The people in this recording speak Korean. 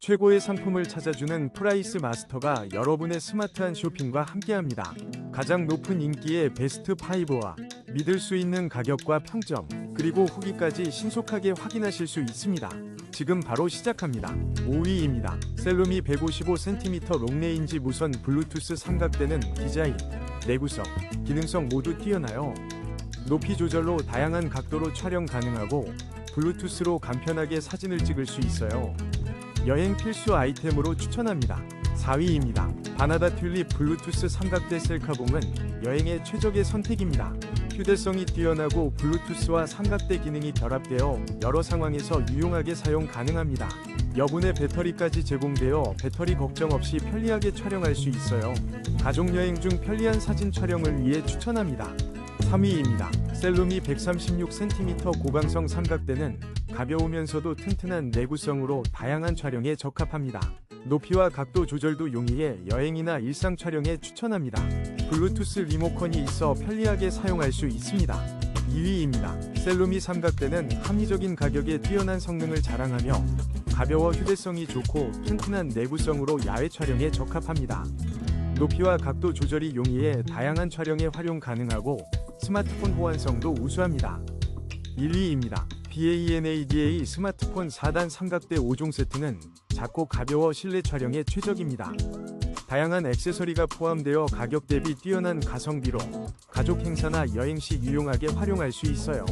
최고의 상품을 찾아주는 프라이스 마스터가 여러분의 스마트한 쇼핑과 함께합니다. 가장 높은 인기의 베스트 5와 믿을 수 있는 가격과 평점, 그리고 후기까지 신속하게 확인하실 수 있습니다. 지금 바로 시작합니다. 5위입니다. 셀룸이 155cm 롱레인지 무선 블루투스 삼각대는 디자인, 내구성, 기능성 모두 뛰어나요. 높이 조절로 다양한 각도로 촬영 가능하고 블루투스로 간편하게 사진을 찍을 수 있어요. 여행 필수 아이템으로 추천합니다. 4위입니다. 바나다 튤립 블루투스 삼각대 셀카봉은 여행의 최적의 선택입니다. 휴대성이 뛰어나고 블루투스와 삼각대 기능이 결합되어 여러 상황에서 유용하게 사용 가능합니다. 여분의 배터리까지 제공되어 배터리 걱정 없이 편리하게 촬영할 수 있어요. 가족여행 중 편리한 사진 촬영을 위해 추천합니다. 3위입니다. 셀룸이 136cm 고강성 삼각대는 가벼우면서도 튼튼한 내구성으로 다양한 촬영에 적합합니다. 높이와 각도 조절도 용이해 여행이나 일상 촬영에 추천합니다. 블루투스 리모컨이 있어 편리하게 사용할 수 있습니다. 2위입니다. 셀룸이 삼각대는 합리적인 가격에 뛰어난 성능을 자랑하며 가벼워 휴대성이 좋고 튼튼한 내구성으로 야외 촬영에 적합합니다. 높이와 각도 조절이 용이해 다양한 촬영에 활용 가능하고 스마트폰 호환성도 우수합니다. 1위입니다. BANADA 스마트폰 4단 삼각대 5종 세트는 작고 가벼워 실내 촬영에 최적입니다. 다양한 액세서리가 포함되어 가격 대비 뛰어난 가성비로 가족 행사나 여행 시 유용하게 활용할 수 있어요.